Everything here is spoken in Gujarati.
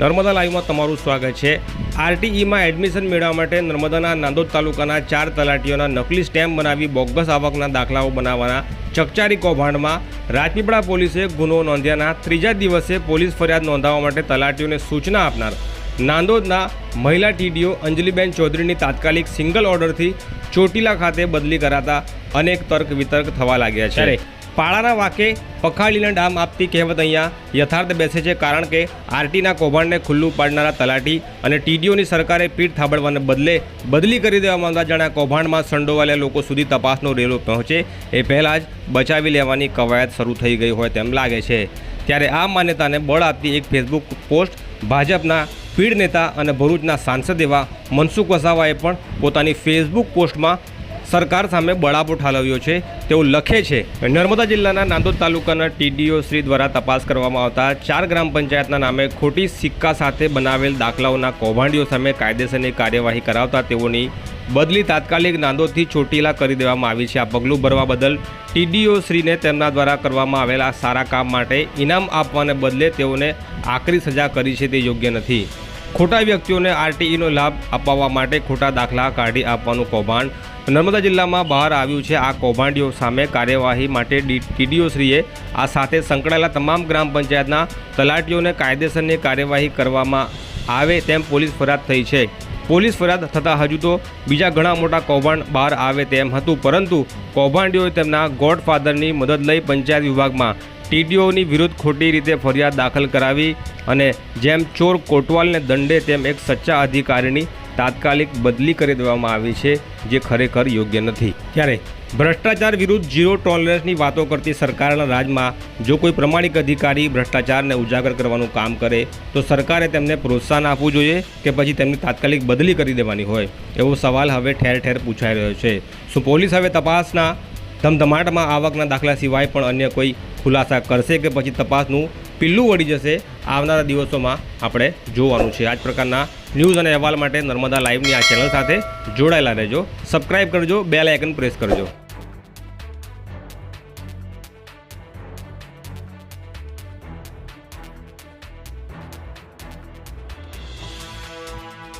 નર્મદા લાઈવમાં તમારું સ્વાગત છે. આરટીઈમાં એડમિશન મેળવવા માટે નર્મદાના નાંદોદ તાલુકાના ચાર તલાટીઓના નકલી સ્ટેમ્પ બનાવી બોગસ આવકના દાખલાઓ બનાવવાના ચકચારી કૌભાંડમાં રાજપીપળા પોલીસે ગુનો નોંધ્યાના ત્રીજા દિવસે પોલીસ ફરિયાદ નોંધાવવા માટે તલાટીઓને સૂચના આપનાર નાંદોદના મહિલા ટીડીઓ અંજલિબેન ચૌધરીની તાત્કાલિક સિંગલ ઓર્ડરથી ચોટીલા ખાતે બદલી કરાતા અનેક તર્ક વિતર્ક થવા લાગ્યા છે. પાળાના વાકે પખાળીને ડામ આપતી કહેવત અહીંયા યથાર્થ બેસે છે કારણ કે આરટીના કૌભાંડને ખુલ્લું પાડનારા તલાટી અને ટીડીઓની સરકારે પીઠ થાબડવાને બદલે બદલી કરી દેવામાં આવતા જાણે કૌભાંડમાં સંડોવાયેલા લોકો સુધી તપાસનો રેલો પહોંચે એ પહેલાં જ બચાવી લેવાની કવાયત શરૂ થઈ ગઈ હોય તેમ લાગે છે. ત્યારે આ માન્યતાને બળ આપતી એક ફેસબુક પોસ્ટ ભાજપના પીડ નેતા અને ભરૂચના સાંસદ એવા મનસુખ વસાવાએ પણ પોતાની ફેસબુક પોસ્ટમાં સરકાર સામે બળાપો ઠાલવ્યો છે. તેવું લખે છે, નર્મદા જિલ્લાના નાંદોદ તાલુકાના ટીડીઓ શ્રી દ્વારા તપાસ કરવામાં આવતા ચાર ગ્રામ પંચાયતના નામે ખોટી સિક્કા સાથે બનાવેલ દાખલાઓના કૌભાંડીઓ સામે કાયદેસરની કાર્યવાહી કરાવતા તેઓની બદલી તાત્કાલિક નાંદોદથી ચોટીલા કરી દેવામાં આવી છે. આ પગલું ભરવા બદલ ટીડીઓ શ્રીને તેમના દ્વારા કરવામાં આવેલા સારા કામ માટે ઇનામ આપવાને બદલે તેઓને આકરી સજા કરી છે તે યોગ્ય નથી. ખોટા વ્યક્તિઓને આરટીઈનો લાભ અપાવવા માટે ખોટા દાખલા કાઢી આપવાનું કૌભાંડ. નર્મદા જિલ્લામાં બહાર આવ્યું છે આ કૌભાંડીઓ સામે કાર્યવાહી માટે ટીડીઓશ્રીએ આ સાથે સંકળાયેલા તમામ ગ્રામ પંચાયતના તલાટીઓને કાયદેસરની કાર્યવાહી કરવામાં આવે તેમ પોલીસ ફરિયાદ થઈ છે. પોલીસ ફરિયાદ થતાં હજુ તો બીજા ઘણા મોટા કૌભાંડ બહાર આવે તેમ હતું, પરંતુ કૌભાંડીઓએ તેમના ગોડફાધરની મદદ લઈ પંચાયત વિભાગમાં ટીડીઓની વિરુદ્ધ ખોટી રીતે ફરિયાદ દાખલ કરાવી અને જેમ ચોર કોટવાલને દંડે, તેમ એક સચ્ચા અધિકારીની તાત્કાલિક બદલી કરી દેવામાં આવી છે, જે ખરેખર યોગ્ય નથી. ત્યારે ભ્રષ્ટાચાર વિરુદ્ધ ઝીરો ટોલરન્સની વાતો કરતી સરકારના રાજમાં જો કોઈ પ્રમાણિક અધિકારી ભ્રષ્ટાચારને ઉજાગર કરવાનું કામ કરે, તો સરકારે તેમને પ્રોત્સાહન આપવું જોઈએ કે પછી તેમની તાત્કાલિક બદલી કરી દેવાની હોય, એવો સવાલ હવે ઠેર ઠેર પૂછાઈ રહ્યો છે. શું પોલીસ હવે તપાસના ધમધમાટમાં આવકના દાખલા સિવાય પણ અન્ય કોઈ ખુલાસા કરશે કે પછી તપાસનું પિલ્લું વળી જશે, આવનારા દિવસોમાં આપણે જોવાનું છે. આ જ પ્રકારના ન્યૂઝ અને અહેવાલ માટે નર્મદા લાઈવની આ ચેનલ સાથે જોડાયેલા રહેજો. સબસ્ક્રાઈબ કરજો, બેલ આઇકન પ્રેસ કરજો.